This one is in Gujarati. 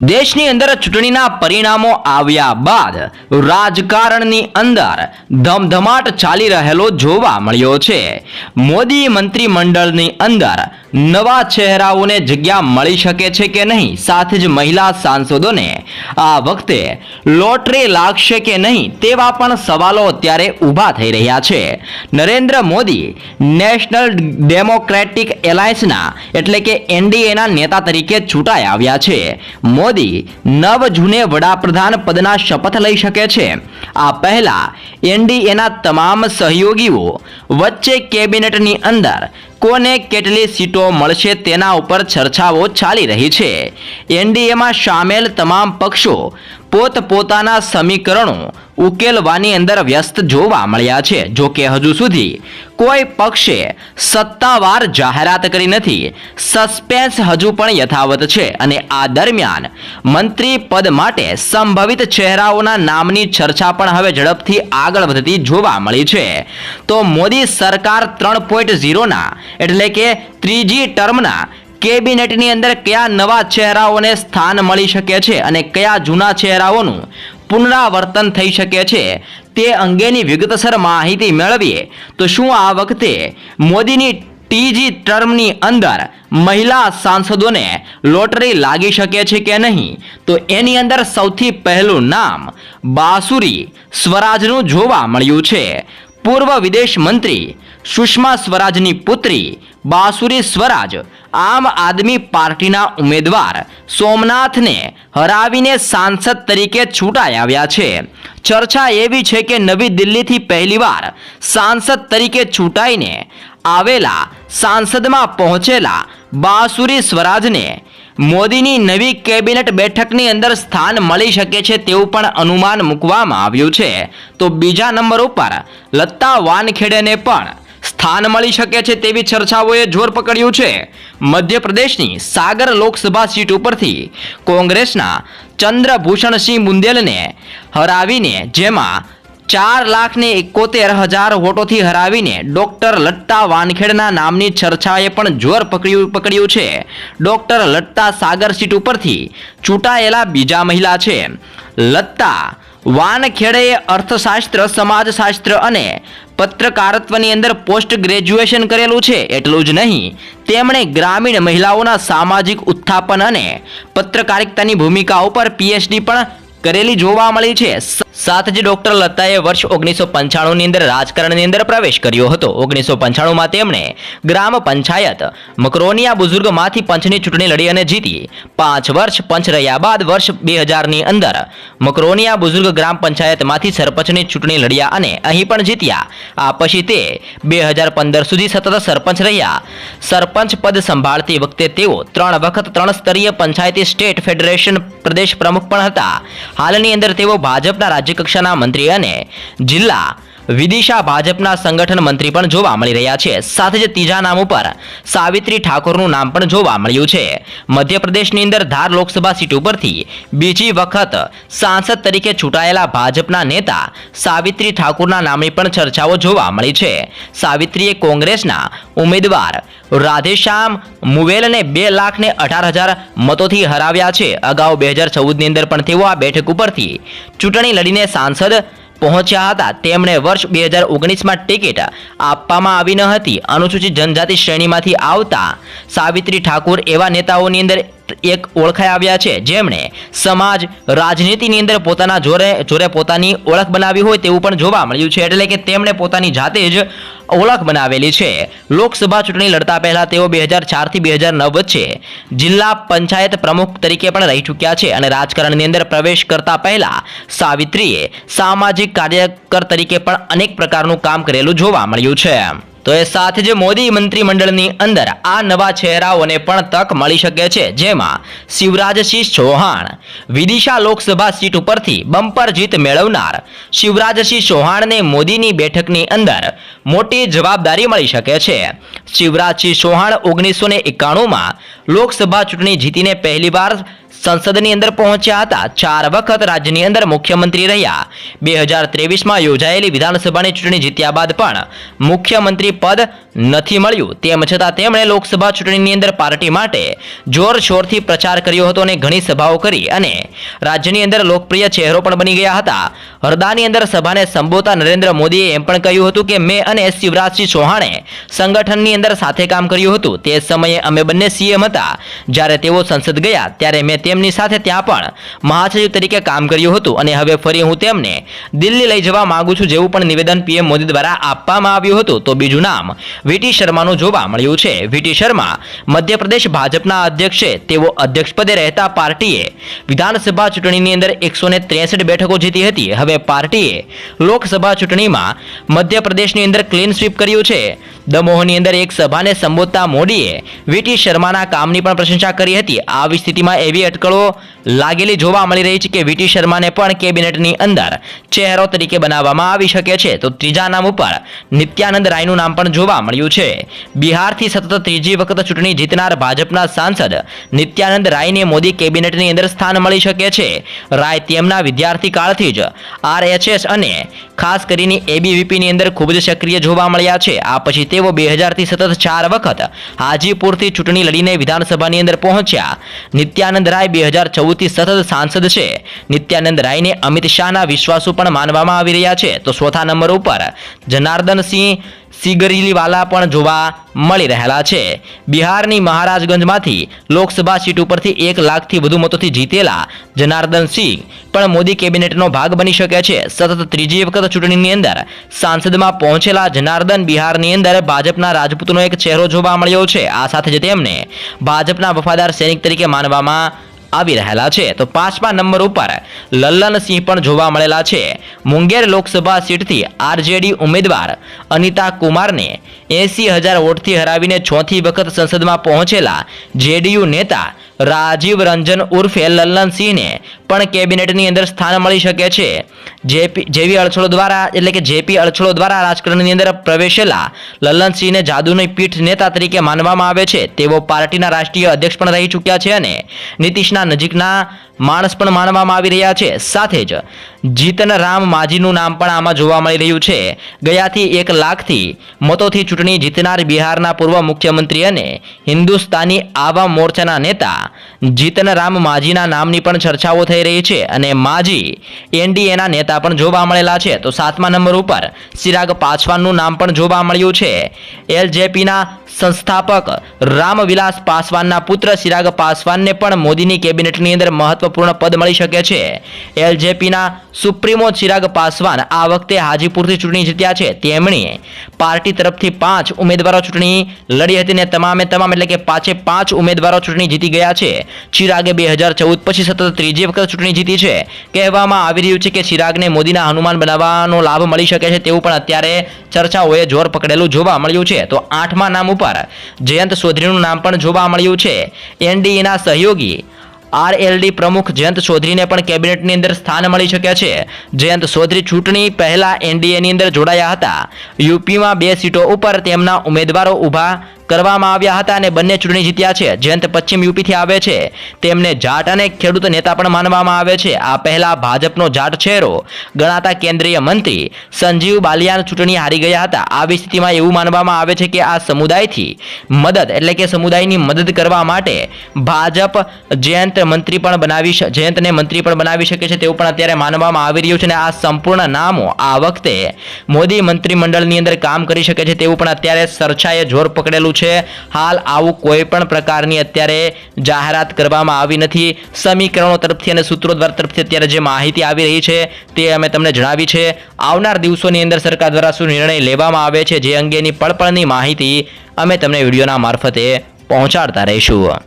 દેશની અંદર ચૂંટણીના પરિણામો આવ્યા બાદ રાજકારણની અંદર ધમધમાટ ચાલી રહેલો જોવા મળ્યો છે. મોદી મંત્રીમંડળની અંદર નવા ચહેરાઓને જગ્યા મળી શકે છે કે નહીં? સાથે જ મહિલા સાંસદોને આ વખતે લોટરી લાગશે કે નહીં તેવા પણ સવાલો અત્યારે ઊભા થઈ રહ્યા છે. નરેન્દ્ર મોદી નેશનલ ડેમોક્રેટિક એલાયન્સના એટલે કે એનડીએના નેતા તરીકે ચૂંટાઈ આવ્યા છે. મોદી નવ જૂને વડાપ્રધાન પદના શપથ લઈ શકે છે. આ પહેલા એનડીએના તમામ સહયોગીઓ વચ્ચે કેબિનેટની અંદર કોને કેટલી સીટો મળશે તેના ઉપર ચર્ચાઓ ચાલી રહી છે. એનડીએમાં સામેલ તમામ પક્ષો પોતપોતાના સમીકરણો ઉકેલવાની અંદર વ્યસ્ત જોવા મળ્યા છે. જો કે હજુ સુધી કોઈ પક્ષે સત્તાવાર જાહેરાત કરી નથી. સસ્પેન્સ હજુ પણ યથાવત છે અને આ દરમિયાન મંત્રી પદ માટે સંભવિત ચહેરાઓના નામની ચર્ચા પણ હવે ઝડપથી આગળ વધતી જોવા મળી છે. તો મોદી સરકાર ત્રણ પોઈન્ટ ઝીરોના એટલે કે ત્રીજી ટર્મના કેબિનેટની અંદર કયા નવા ચહેરાઓને સ્થાન મળી શકે છે અને કયા જૂના ચહેરાઓનું પુનરાવર્તન થઈ શકે છે. તે અંગેની વિગતસર માહિતી મેળવીએ તો શું આ વખતે મોદીની ત્રીજી ટર્મની અંદર મહિલા સાંસદોને લોટરી લાગી શકે છે કે નહીં? તો એની અંદર સૌથી પહેલું નામ બાસુરી સ્વરાજનું જોવા મળ્યું છે. પૂર્વ વિદેશ મંત્રી સુષ્મા સ્વરાજની પુત્રી બાસુરી સ્વરાજ આમ આદમી પાર્ટીના ઉમેદવાર સોમનાથને હરાવીને સાંસદ તરીકે ચૂંટાઈ આવ્યા છે. ચર્ચા એવી છે કે નવી દિલ્હીથી પહેલીવાર સાંસદ તરીકે ચૂંટાઈને આવેલા સાંસદમાં પહોંચેલા બાસુરી સ્વરાજને મોદીની નવી કેબિનેટ બેઠકની અંદર સ્થાન મળી શકે છે તેવું પણ અનુમાન મૂકવામાં આવ્યું છે. તો બીજા નંબર ઉપર લત્તા વાનખેડેને પણ સ્થાન મળી શકે છે તેવી ચર્ચાઓએ જોર પકડ્યું છે. મધ્યપ્રદેશની સાગર લોકસભા સીટ ઉપરથી કોંગ્રેસના ચંદ્રભૂષણસિંહ બુંદેલને હરાવીને જેમાં ચાર લાખ ને એકોતેર હજાર વોટોથી હરાવીને ડોક્ટર લટ્ટા વાનખેડના નામની ચર્ચાએ પણ જોર પકડ્યું પકડ્યું છે. ડોક્ટર લટ્ટા સાગર સીટ ઉપરથી ચૂંટાયેલા બીજા મહિલા છે. લત્તા વાનખેડેએ અર્થશાસ્ત્ર, સમાજશાસ્ત્ર અને પત્રકારત્વની અંદર પોસ્ટ ગ્રેજ્યુએશન કરેલું છે. એટલું જ નહીં, તેમણે ગ્રામીણ મહિલાઓના સામાજિક ઉત્થાપન અને પત્રકારિતાની ભૂમિકા ઉપર પીએચડી પણ કરેલી જોવા મળી છે. સાથે જ ડોક્ટર લતાએ વર્ષ ઓગણીસો પંચાણુંની અંદર રાજકારણની અંદર પ્રવેશ કર્યો હતો. ઓગણીસો પંચાણુંમાં તેમણે ગ્રામ પંચાયત મકરોનિયા બુઝુર્ગમાંથી પંચની ચૂંટણી લડી અને જીતી. પાંચ વર્ષ પંચ રહ્યા બાદ વર્ષ બે હજારની અંદર મકરોનિયા બુઝુર્ગ ગ્રામ પંચાયતમાંથી સરપંચની ચૂંટણી લડ્યા અને અહીં પણ જીત્યા. આ પછી તે બે હજાર પંદર સુધી સતત સરપંચ રહ્યા. સરપંચ પદ સંભાળતી વખતે તેઓ ત્રણ વખત ત્રણ સ્તરીય પંચાયતી સ્ટેટ ફેડરેશન પ્રદેશ પ્રમુખ પણ હતા. હાલની અંદર તેઓ ભાજપના રાજ્યકક્ષાના મંત્રી અને જિલ્લા વિદિશા ભાજપના સંગઠન મંત્રી પણ જોવા મળી રહ્યા છે. સાથે જ ત્રીજા નામ ઉપર સાવિત્રી ઠાકોરનું નામ પણ જોવા મળ્યું છે. મધ્યપ્રદેશની અંદર ધાર લોકસભા સીટ ઉપરથી બીજી વખત સાંસદ તરીકે ચૂંટાયેલા ભાજપના નેતા સાવિત્રી ઠાકોરના નામની પણ ચર્ચાઓ જોવા મળી છે. સાવિત્રીએ કોંગ્રેસના ઉમેદવાર રાધેશ્યામ મુવેલને બે લાખ ને અઢાર હજાર મતોથી હરાવ્યા છે. અગાઉ બે હજાર ચૌદની અંદર પણ તેઓ આ બેઠક ઉપરથી ચૂંટણી લડીને સાંસદ પહોંચ્યા હતા. તેમણે વર્ષ બે હજાર ઓગણીસમાં ટિકિટ આપવામાં આવી ન હતી. અનુસૂચિત જનજાતિ શ્રેણીમાંથી આવતા સાવિત્રી ઠાકુર એવા નેતાઓની અંદર એક ઓળખાઈ આવ્યા છે. જેમણે સમાજ રાજનીતિની અંદર પોતાના જોરે જોરે પોતાની ઓળખ બનાવી હોય તેવું પણ જોવા મળ્યું છે. એટલે કે તેમણે પોતાની જાતે જ ઓળખ બનાવેલી છે. લોકસભા ચૂંટણી લડતા પહેલા તેઓ બે હજાર ચારથી બે હજાર નવ વચ્ચે જિલ્લા પંચાયત પ્રમુખ તરીકે પણ રહી ચૂક્યા છે અને રાજકારણની અંદર પ્રવેશ કરતા પહેલા સાવિત્રીએ સામાજિક કાર્યકર તરીકે પણ અનેક પ્રકારનું કામ કરેલું જોવા મળ્યું છે. તો એ સાથે જ મોદી મંત્રીમંડળની અંદર આ નવા ચહેરાઓને પણ તક મળી શકે છે, જેમાં શિવરાજસિંહ ચૌહાણ, વિદિશા લોકસભા સીટ ઉપરથી બમ્પર જીત મેળવનાર શિવરાજસિંહ ચૌહાણને મોદીની બેઠકની અંદર મોટી જવાબદારી મળી શકે છે. શિવરાજસિંહ ચૌહાણ ઓગણીસો ને એકાણુંમાં લોકસભા ચૂંટણી જીતીને પહેલીવાર સંસદની અંદર પહોંચ્યા હતા. ચાર વખત રાજ્યની અંદર મુખ્યમંત્રી રહ્યા. બે હજાર ત્રેવીસમાં યોજાયેલી વિધાનસભાની ચૂંટણી જીત્યા બાદ પણ મુખ્યમંત્રી પદ નથી મળ્યું. તેમ છતાં તેમણે લોકસભા ચૂંટણીની અંદર પાર્ટી માટે જોરશોરથી પ્રચાર કર્યો હતો અને ઘણી સભાઓ કરી અને રાજ્યની અંદર લોકપ્રિય ચહેરો પણ બની ગયા હતા. હરદાની અંદર સભાને સંબોધતા નરેન્દ્ર મોદીએ એમ પણ કહ્યું હતું કે, મેં અને શિવરાજસિંહ ચૌહાણે સંગઠનની અંદર સાથે કામ કર્યું હતું. તે સમયે અમે બંને સીએમ હતા. જ્યારે તેઓ સંસદ ગયા, ત્યારે મેં તેમની સાથે ત્યાં પણ મહાસચિવ તરીકે કામ કર્યું હતું અને હવે ફરી હું તેમને દિલ્હી લઈ જવા માંગુ છું જેવું પણ નિવેદન પીએમ મોદી દ્વારા આપવામાં આવ્યું હતું. તો બીજું નામ વીટી શર્માનું જોવા મળ્યું છે. વીટી શર્મા મધ્યપ્રદેશ ભાજપના અધ્યક્ષ છે. તેઓ અધ્યક્ષપદે રહેતા પાર્ટીએ વિધાનસભા ચૂંટણીની અંદર એકસો બેઠકો જીતી હતી. હવે પાર્ટીએ લોકસભા ચૂંટણીમાં મધ્યપ્રદેશની અંદર ક્લીન સ્વીપ કર્યું છે. દમોહની અંદર એક સભાને સંબોધતા મોદીએ વીટી શર્માના કામની પણ પ્રશંસા કરી હતી. આવી સ્થિતિમાં એવી અટકળો લાગેલી જોવા મળી રહી છે કે વીટી શર્માને પણ કેબિનેટની અંદર ચહેરો તરીકે બનાવવામાં આવી શકે છે. તો ત્રીજા નામ ઉપર નિત્યાનંદ રાયનું નામ પણ જોવા મળ્યું છે. બિહારથી સતત ત્રીજી વખત ચૂંટણી જીતનાર ભાજપના સાંસદ નિત્યાનંદ રાયને મોદી કેબિનેટની અંદર સ્થાન મળી શકે છે. રાય તેમના વિદ્યાર્થી કાળથી જ આરએચએસ અને ખાસ કરીને એબીવીપીની અંદર ખૂબ જ સક્રિય જોવા મળ્યા છે. આ પછી તેઓ બે હજારથી સતત ચાર વખત હાજીપુરથી ચૂંટણી લડીને વિધાનસભાની અંદર પહોંચ્યા. નિત્યાનંદ રાય બે હજાર ચૌદથી સતત સાંસદ છે. નિત્યાનંદ રાયને અમિત શાહના વિશ્વાસુ પણ માનવામાં આવી રહ્યા છે. તો ચોથા નંબર ઉપર જનાર્દનસિંહ સિગરીલીવાલા પણ જોવા મળી રહેલા છે. બિહારની મહારાજગંજમાંથી લોકસભા સીટ ઉપરથી એક લાખથી વધુ મતોથી જીતેલા જનાર્દન સિંહ પણ મોદી કેબિનેટનો ભાગ બની શકે છે. સતત ત્રીજી વખત ચૂંટણીની અંદર સાંસદમાં પહોંચેલા જનાર્દન બિહારની અંદર ભાજપના રાજપૂતનો એક ચહેરો જોવા મળ્યો છે. આ સાથે જ તેમને ભાજપના વફાદાર સૈનિક તરીકે માનવામાં આવી રહેલા છે. તો પાંચમા નંબર ઉપર લલ્લનસિંહ પણ જોવા મળેલા છે. મુંગેર લોકસભા સીટથી આરજેડી ઉમેદવાર અનિતા કુમારને એસી હજાર વોટથી હરાવીને ચોથી વખત સંસદમાં પહોંચેલા જેડીયુ નેતા રાજીવ રંજન ઉર્ફે લલ્લનસિંહને પણ કેબિનેટની અંદર સ્થાન મળી શકે છે. જેપી, જેવી અડછળો દ્વારા, એટલે કે જેપી અડછળો દ્વારા રાજકારણની અંદર પ્રવેશેલા લલ્લનસિંહને જાદુની પીઠ નેતા તરીકે માનવામાં આવે છે. તેઓ પાર્ટીના રાષ્ટ્રીય અધ્યક્ષ પણ રહી ચૂક્યા છે અને નીતિશના નજીકના માણસ પણ માનવામાં આવી રહ્યા છે. સાથે જ જીતન રામ માજીનું નામ પણ આમાં જોવા મળી રહ્યું છે. ગયાથી એક લાખથી મતોથી ચૂંટણી જીતનાર બિહારના પૂર્વ મુખ્યમંત્રી અને હિન્દુસ્તાની આવા મોરચાના નેતા જીતન માજીના નામની પણ ચર્ચાઓ થઈ રહી છે અને માજી એનડીએના નેતા પણ જોવા મળેલા છે. તો સાતમા નંબર ઉપર ચિરાગ પાસવાનનું નામ પણ જોવા મળ્યું છે. એલજેપીના સંસ્થાપક રામવિલાસ પાસવાનના પુત્ર ચિરાગ પાસવાનને પણ મોદીની કેબિનેટની અંદર મહત્વપૂર્ણ પદ મળી શકે છે. એલજેપીના સુપ્રીમો ચિરાગ પાસવાન આ વખતે હાજીપુરથી ચૂંટણી જીત્યા છે. તેમણે પાર્ટી તરફથી પાંચ ઉમેદવારો ચૂંટણી લડી હતી ને તમામે તમામ એટલે કે પાંચે પાંચ ઉમેદવારો ચૂંટણી જીતી ગયા છે. ચિરાગે બે હજાર ચૌદ પછી સતત ત્રીજી વખત ચૂંટણી જીતી છે. કહેવામાં આવી રહ્યું છે કે ચિરાગને મોદીના હનુમાન બનાવવાનો લાભ મળી શકે છે તેવું પણ અત્યારે ચર્ચાઓએ જોર પકડેલું જોવા મળ્યું છે. તો આઠમા નામ ઉપર જયંત ચૌધરીનું નામ પણ જોવા મળ્યું છે. એનડીએના સહયોગી આરએલડી પ્રમુખ જયંત ચૌધરીને પણ કેબિનેટની અંદર સ્થાન મળી શકે છે. જયંત ચૌધરી ચૂંટણી પહેલા એનડીએની અંદર જોડાયા હતા. યુપીમાં બે સીટો ઉપર તેમના ઉમેદવારો ઊભા કરવામાં આવ્યા હતા અને બંને ચૂંટણી જીત્યા છે. જયંત પશ્ચિમ યુપીથી આવે છે. તેમને જાટ અને ખેડૂત નેતા પણ માનવામાં આવે છે. આ પહેલા ભાજપનો જાટ ચહેરો ગણાતા કેન્દ્રીય મંત્રી સંજીવ બાલિયાન ચૂંટણી હારી ગયા હતા. આવી સ્થિતિમાં એવું માનવામાં આવે છે કે આ સમુદાયથી મદદ એટલે કે સમુદાયની મદદ કરવા માટે ભાજપ જયંત મંત્રી પણ બનાવી જયંતને મંત્રી પણ બનાવી શકે છે તેવું પણ અત્યારે માનવામાં આવી રહ્યું છે અને આ સંપૂર્ણ નામો આ વખતે મોદી મંત્રીમંડળની અંદર કામ કરી શકે છે તેવું પણ અત્યારે ચર્ચાએ જોર પકડેલું છે. હાલ આવું કોઈ પણ પ્રકારની અત્યારે જાહેરાત કરવામાં આવી નથી. સમીકરણો તરફથી અને સૂત્રો દ્વારા તરફથી અત્યારે જે માહિતી આવી રહી છે તે અમે તમને જણાવી છે. આવનાર દિવસોની અંદર સરકાર દ્વારા શું નિર્ણય લેવામાં આવે છે જે અંગેની પળપળની માહિતી અમે તમને વિડીયોના મારફતે પહોંચાડતા રહીશું.